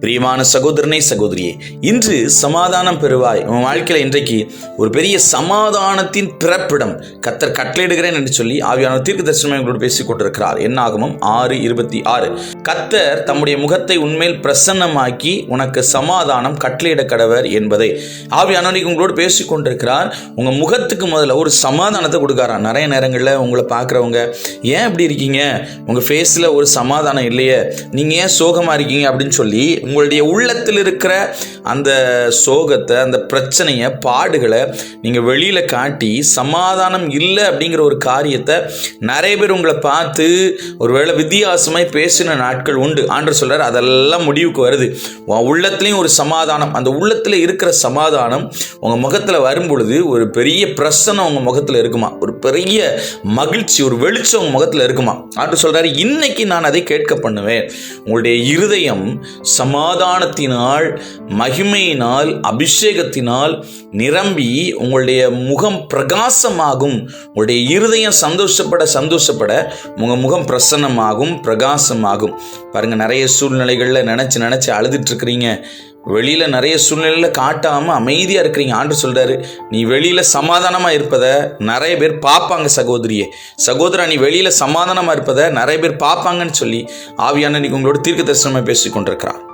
பிரியமான சகோதரனே சகோதரியே இன்று சமாதானம் பெறுவாய். உன் வாழ்க்கையில் இன்றைக்கு ஒரு பெரிய சமாதானத்தின் பிறப்பிடம் கத்தர் கட்டளையிடுகிறேன் என்று சொல்லி ஆவியான தீர்க்க தரிசனம் எங்களோடு பேசிக் கொண்டிருக்கிறார் என்னாகமும் ஆறு இருபத்தி ஆறு. கத்தர் தம்முடைய முகத்தை உண்மையில் பிரசன்னமாக்கி உனக்கு சமாதானம் கட்டளையிட கடவர் என்பதை. ஆவியானவர் உங்களோடு பேசிக் கொண்டிருக்கிறார். உங்க முகத்துக்கு முதல்ல ஒரு சமாதானத்தை கொடுக்காரா நிறைய நேரங்களில் உங்களை பார்க்குறவங்க ஏன் இப்படி இருக்கீங்க? உங்க ஃபேஸில் ஒரு சமாதானம் இல்லையே. நீங்க ஏன் சோகமா இருக்கீங்க? அப்படின்னு சொல்லி உங்களுடைய உள்ளத்தில் இருக்கிற அந்த சோகத்தை அந்த பிரச்சனையை பாடுகளை நீங்கள் வெளியில் காட்டி சமாதானம் இல்லை அப்படிங்கிற ஒரு காரியத்தை நிறைய பேர் உங்களை பார்த்து ஒருவேளை வித்தியாசமாய் பேசின நாட்கள் உண்டு. ஆண்டர் சொல்கிறார் அதெல்லாம் முடிவுக்கு வருது. உன் உள்ளத்துலேயும் ஒரு சமாதானம் அந்த உள்ளத்தில் இருக்கிற சமாதானம் உங்கள் முகத்தில் வரும் பொழுது ஒரு பெரிய பிரசனம் உங்கள் முகத்தில் இருக்குமா? ஒரு பெரிய மகிழ்ச்சி ஒரு வெளிச்சம் உங்கள் முகத்தில் இருக்குமா? ஆண்டு சொல்றாரு இன்னைக்கு நான் அதை கேட்க பண்ணுவேன். உங்களுடைய இருதயம் சமாதானத்தினால் மகிமையினால் அபிஷேகத்தினால் நிரம்பி உங்களுடைய முகம் பிரகாசமாகும். உங்களுடைய இருதயம் சந்தோஷப்பட சந்தோஷப்பட உங்கள் முகம் பிரசன்னமாகும் பிரகாசமாகும். பாருங்க நிறைய சூழ்நிலைகளில் நினச்சி நினச்சி அழுதுட்டு இருக்கிறீங்க. வெளியில் நிறைய சூழ்நிலையில் காட்டாமல் அமைதியாக இருக்கிறீங்க. ஆண்டு சொல்கிறாரு நீ வெளியில் சமாதானமாக இருப்பதை நிறைய பேர் பார்ப்பாங்க சகோதரியே. சகோதரா நீ வெளியில் சமாதானமாக இருப்பதை நிறைய பேர் பார்ப்பாங்கன்னு சொல்லி ஆவியான நீ உங்களோட தீர்க்க தரிசனமாக பேசிக்கொண்டிருக்கிறான்